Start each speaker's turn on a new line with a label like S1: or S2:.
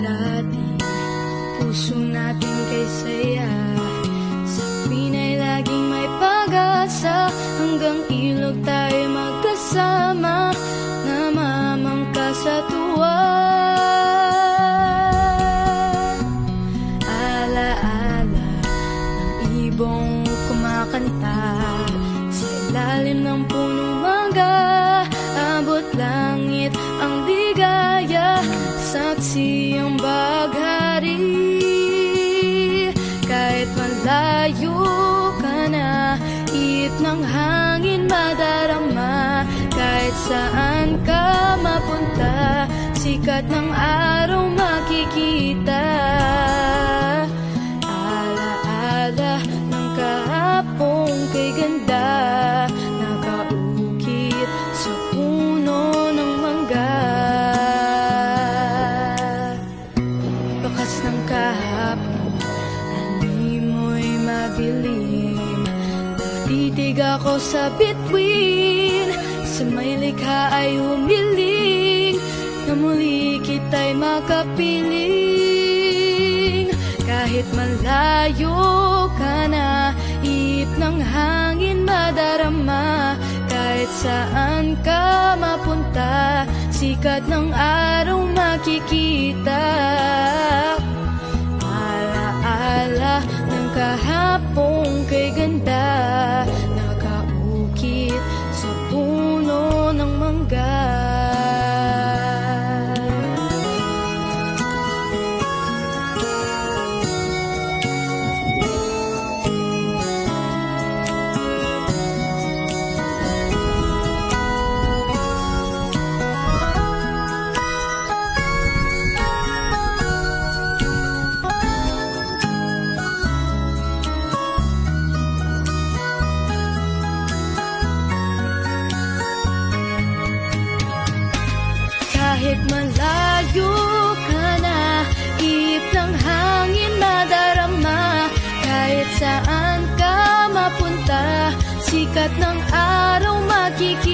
S1: dati Puso natin kay saya. Sa Pinay laging may pag-asa. Hanggang ilog tayo magkasama. Namamangka sa tuwa Alaala ng ibong kumakanta. Sa ilalim ng punong mangga Abot langit ang ligaya Saksi ang baghari. Kahit malayo ka na Ihip ng hangin madarama. Kahit saan ka mapunta Sikat ng araw ng kahapon Animoy madilim. Natitig ako sa bituin Sa may likha ay humiling Na muli kita'y makapiling. Kahit malayo ka na Ihip ng hangin madarama. Kahit saan ka mapunta Sikat ng araw makikita kahapon Sikat ng araw makikita